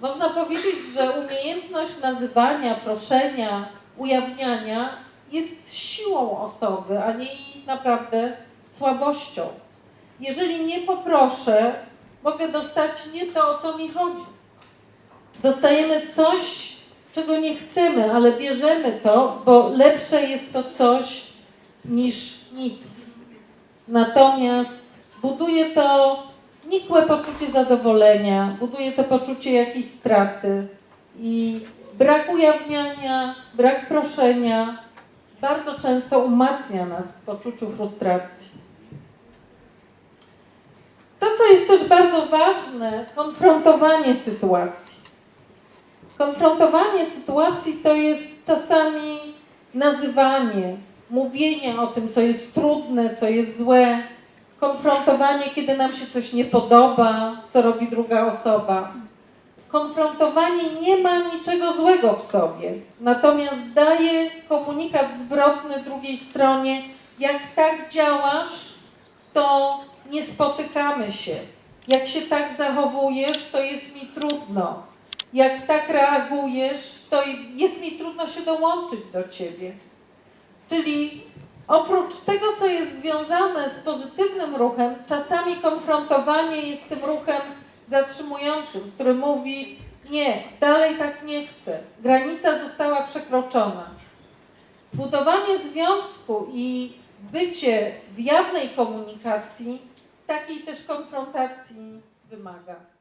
Można powiedzieć, że umiejętność nazywania, proszenia, ujawniania jest siłą osoby, a nie naprawdę słabością. Jeżeli nie poproszę, mogę dostać nie to, o co mi chodzi. Dostajemy coś, czego nie chcemy, ale bierzemy to, bo lepsze jest to coś niż nic. Natomiast buduje to nikłe poczucie zadowolenia, buduje to poczucie jakiejś straty i brak ujawniania, brak proszenia bardzo często umacnia nas w poczuciu frustracji. To, co jest też bardzo ważne, konfrontowanie sytuacji. Konfrontowanie sytuacji to jest czasami nazywanie, mówienie o tym, co jest trudne, co jest złe, konfrontowanie, kiedy nam się coś nie podoba, co robi druga osoba. Konfrontowanie nie ma niczego złego w sobie, natomiast daje komunikat zwrotny drugiej stronie, jak tak działasz, to nie spotykamy się. Jak się tak zachowujesz, to jest mi trudno. Jak tak reagujesz, to jest mi trudno się dołączyć do ciebie. Czyli oprócz tego, co jest związane z pozytywnym ruchem, czasami konfrontowanie jest tym ruchem zatrzymującym, który mówi: Nie, dalej tak nie chcę, granica została przekroczona. Budowanie związku i bycie w jawnej komunikacji takiej też konfrontacji wymaga.